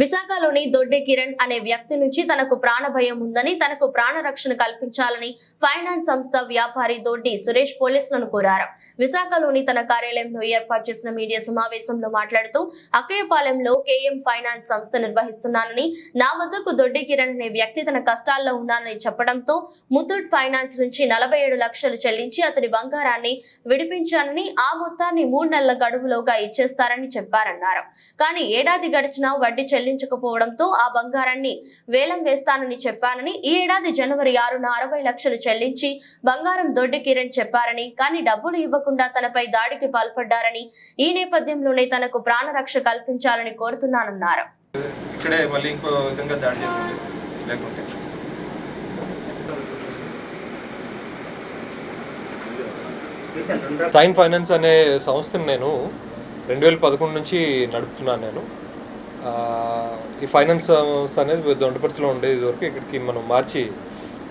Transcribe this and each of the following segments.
విశాఖలోని దొడ్డి కిరణ్ అనే వ్యక్తి నుంచి తనకు ప్రాణ భయం ఉందని తనకు ప్రాణ రక్షణ కల్పించాలని ఫైనాన్స్ సంస్థ వ్యాపారి దొడ్డి సురేష్ పోలీసులను కోరారు. విశాఖలోని తన కార్యాలయంలో ఏర్పాటు చేసిన మీడియా సమావేశంలో మాట్లాడుతూ అక్కయ్యపాలెంలో కేఎం ఫైనాన్స్ సంస్థ నిర్వహిస్తున్నానని నా వద్దకు దొడ్డి కిరణ్ అనే వ్యక్తి తన కష్టాల్లో ఉన్నానని చెప్పడంతో ముత్తూట్ ఫైనాన్స్ నుంచి నలభై ఏడు లక్షలు చెల్లించి అతడి బంగారాన్ని విడిపించానని ఆ మొత్తాన్ని మూడు నెలల గడువులోగా ఇచ్చేస్తారని చెప్పారన్నారు. కానీ ఏడాది గడిచినా వడ్డీ చెల్లించకపోవడంతో ఆ బంగారాన్ని వేలం వేస్తానని చెప్పానని ఈ ఏడాది జనవరి ఆరున అరవై లక్షలు చెల్లించి బంగారం దొడ్డి కిరణ్ చెప్పారని కానీ డబ్బులు ఇవ్వకుండా తనపై దాడికి పాల్పడ్డారని ఈ నేపథ్యంలోనే తనకు ప్రాణరక్ష కల్పించాలని కోరుతున్నానన్నారు. ఇక్కడే మళ్ళీ ఇంకో విధంగా దాడి చేస్తుంది లేకుంటే. సైన్ ఫైనాన్స్ అనే సంస్థను నేను రెండు వేల పదకొండు నుంచి నడుపుతున్నాను నేను. ఈ ఫైనాన్స్ సంస్థ అనేది దొండపర్తిలో ఉండేది వరకు ఇక్కడికి మనం మార్చి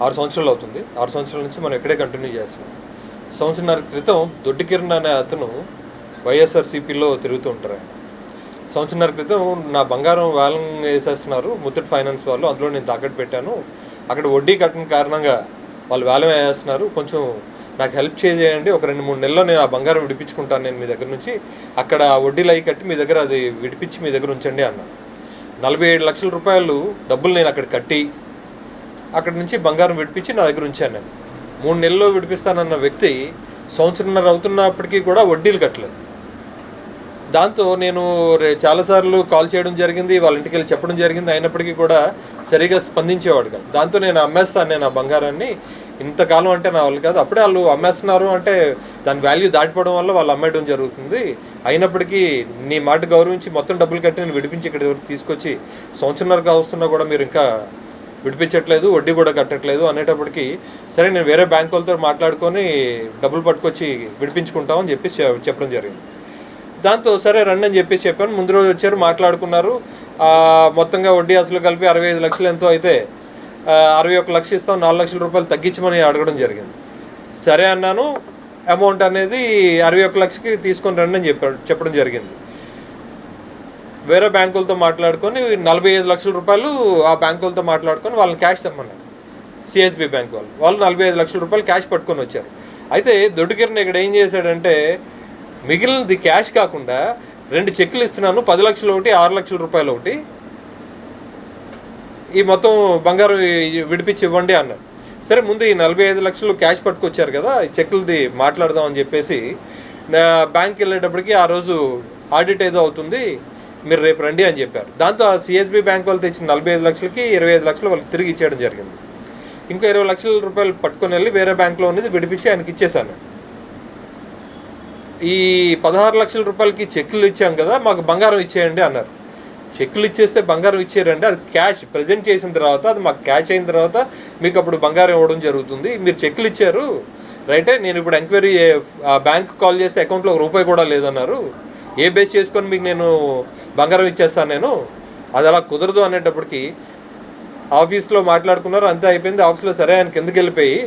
ఆరు సంవత్సరాలు అవుతుంది. ఆరు సంవత్సరాల నుంచి మనం ఇక్కడే కంటిన్యూ చేస్తాం సంవత్సరాల క్రితం దొడ్డి కిరణ్ అనే అతను వైఎస్ఆర్సీపీలో తిరుగుతూ ఉంటారు ఆయన. సంవత్సరాల క్రితం నా బంగారం వేలం వేసేస్తున్నారు ముత్తూట్ ఫైనాన్స్ వాళ్ళు. అందులో నేను తాకట్టు పెట్టాను. అక్కడ వడ్డీ కట్టిన కారణంగా వాళ్ళు వేలం వేసేస్తున్నారు. కొంచెం నాకు హెల్ప్ చేయండి ఒక రెండు మూడు నెలల్లో నేను ఆ బంగారం విడిపించుకుంటాను నేను మీ దగ్గర నుంచి. అక్కడ వడ్డీలు అయి కట్టి మీ దగ్గర అది విడిపించి మీ దగ్గర ఉంచండి అన్న. నలభై ఏడు లక్షల రూపాయలు డబ్బులు నేను అక్కడ కట్టి అక్కడ నుంచి బంగారం విడిపించి నా దగ్గర ఉంచాను నేను. మూడు నెలల్లో విడిపిస్తానన్న వ్యక్తి సంవత్సరంన్నర అవుతున్నప్పటికీ కూడా వడ్డీలు కట్టలేదు. దాంతో నేను రే- చాలాసార్లు కాల్ చేయడం జరిగింది వాళ్ళ ఇంటికి వెళ్ళి చెప్పడం జరిగింది అయినప్పటికీ కూడా సరిగా స్పందించేవాడు కాదు. దాంతో నేను అమ్మేస్తాను నేను ఆ బంగారాన్ని. ఇంతకాలం అంటే మా వాళ్ళు కాదు అప్పుడే వాళ్ళు అమ్మేస్తున్నారు అంటే దాని వాల్యూ దాటిపోవడం వల్ల వాళ్ళు అమ్మేయడం జరుగుతుంది. అయినప్పటికీ నీ మాట గౌరవించి మొత్తం డబ్బులు కట్టి నేను విడిపించి ఇక్కడ వరకు తీసుకొచ్చి సంవత్సరంన్నర వస్తున్నా కూడా మీరు ఇంకా విడిపించట్లేదు వడ్డీ కూడా కట్టట్లేదు అనేటప్పటికి సరే నేను వేరే బ్యాంక్ వాళ్ళతో మాట్లాడుకొని డబ్బులు పట్టుకొచ్చి విడిపించుకుంటామని చెప్పి చెప్పడం జరిగింది. దాంతో సరే రండి అని చెప్పేసి చెప్పాను. ముందు రోజు వచ్చారు మాట్లాడుకున్నారు. మొత్తంగా వడ్డీ అసలు కలిపి అరవై ఐదు లక్షలు ఎంతో అయితే అరవై ఒక లక్ష ఇస్తాం నాలుగు లక్షల రూపాయలు తగ్గించమని అడగడం జరిగింది. సరే అన్నాను అమౌంట్ అనేది అరవై ఒక లక్షకి తీసుకొని రండి అని చెప్పాడు చెప్పడం జరిగింది. వేరే బ్యాంకులతో మాట్లాడుకొని నలభై ఐదు లక్షల రూపాయలు ఆ బ్యాంకులతో మాట్లాడుకొని వాళ్ళని క్యాష్ తెమ్మన్నారు. సిఎస్బి బ్యాంక్ వాళ్ళు. వాళ్ళు నలభై ఐదు లక్షల రూపాయలు క్యాష్ పట్టుకొని వచ్చారు. అయితే దొడ్డుకిరణ్ ఇక్కడ ఏం చేశాడంటే మిగిలినది క్యాష్ కాకుండా రెండు చెక్కులు ఇస్తున్నాను పది లక్షలు ఒకటి ఆరు లక్షల రూపాయలు ఒకటి ఈ మొత్తం బంగారం విడిపించి ఇవ్వండి అన్నారు సరే ముందు ఈ నలభై ఐదు లక్షలు క్యాష్ పట్టుకొచ్చారు కదా చెక్లది చెక్కులది మాట్లాడదాం అని చెప్పేసి నా బ్యాంక్ వెళ్ళేటప్పటికి ఆ రోజు ఆడిట్ ఏదో అవుతుంది మీరు రేపు రండి అని చెప్పారు. దాంతో ఆ సిఎస్బి బ్యాంక్ వాళ్ళు తెచ్చిన నలభై ఐదు లక్షలకి ఇరవై ఐదు లక్షలు వాళ్ళకి తిరిగి ఇచ్చేయడం జరిగింది. ఇంకో ఇరవై లక్షల రూపాయలు పట్టుకొని వెళ్ళి వేరే బ్యాంక్లో ఉన్నది విడిపించి ఆయనకి ఇచ్చేసాను ఈ పదహారు లక్షల రూపాయలకి చెక్కులు ఇచ్చాం కదా మాకు బంగారం ఇచ్చేయండి అన్నారు. చెక్కులు ఇచ్చేస్తే బంగారం ఇచ్చారంటే అది క్యాష్ ప్రజెంట్ చేసిన తర్వాత అది మాకు క్యాష్ అయిన తర్వాత మీకు అప్పుడు బంగారం ఇవ్వడం జరుగుతుంది. మీరు చెక్కులు ఇచ్చారు రైటే? నేను ఇప్పుడు ఎంక్వైరీ ఆ బ్యాంక్ కాల్ చేస్తే అకౌంట్లో ఒక రూపాయి కూడా లేదన్నారు. ఏ బేస్ చేసుకొని మీకు నేను బంగారం ఇచ్చేస్తాను నేను? అది అలా కుదరదు అనేటప్పటికి ఆఫీస్లో మాట్లాడుకున్నారు అంతే అయిపోయింది. ఆఫీస్లో సరే ఆయన కిందకి వెళ్ళిపోయి